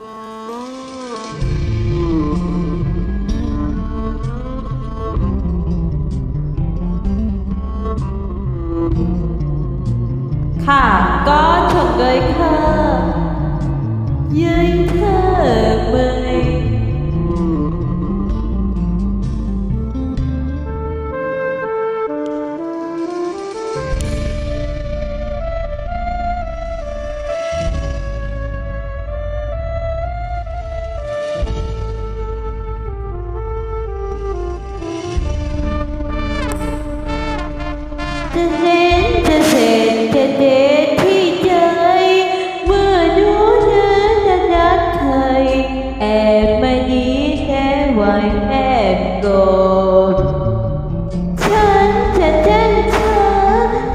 ค่ะ ก็จบเลยค่ะ จะเห็นจะเสร็จจะเด็ดที่ใจ เมื่อดูเธอจะรักใครแอบมาดีแค่ไหวแอบกรธฉันจะเต้นเธอ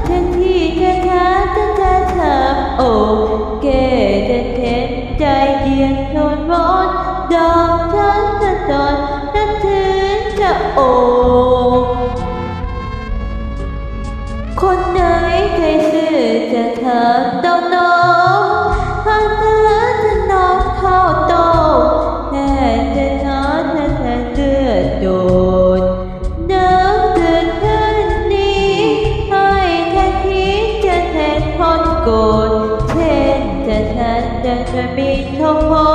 แทนที่จะท้าจะจะทำโอ้แกจะเห็นใจเดียนโดนร้อนดอกฉันจะตอนนั้นถึงจะโอ้ คนไหนใจซื่อจะเธอต้องน้องหากเธอจะนอนเข้าโตมแค่จะนอนแค่แต่เลือดโดดน้ำเดือดขึ้นนี้ให้แค่คิดจะแทนคนโกรธเช่นจะฉันจะจะมีทงผ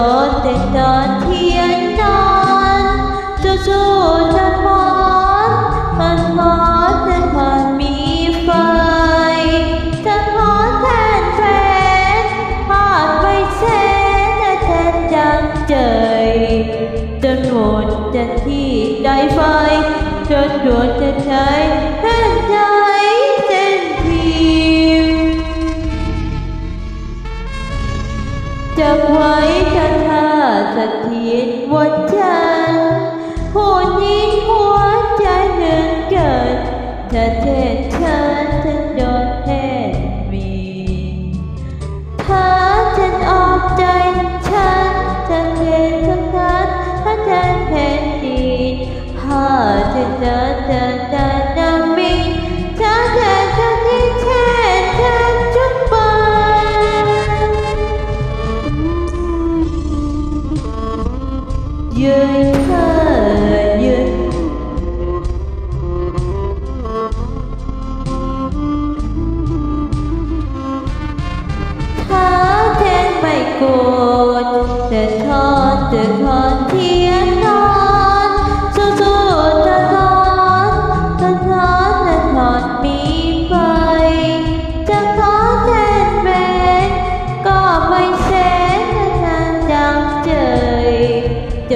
หากโดนแต่ตอนเทียนนอนจะสู้จะมอนมันมอนแต่ผ่านมีไฟจะขอแทนแฟนพาดไปแสนแต่แทนจังใจจนหมดจะที่ได้ไฟจนดวงจะใช้ สถิต เธอยื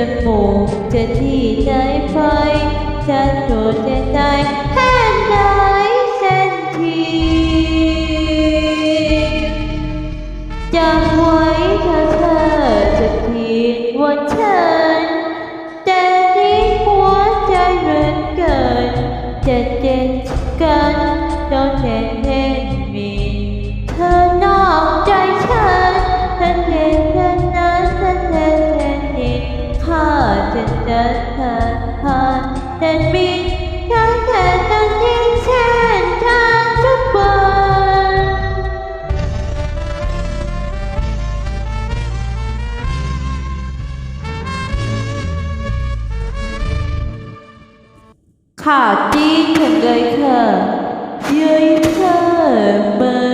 จนหมู่จะที่ใจไฟจะโดดใจใจ That we đã thể tăng thiên xe hành thang rất bền Khả tin thật gây khờ Dưới thơ bờ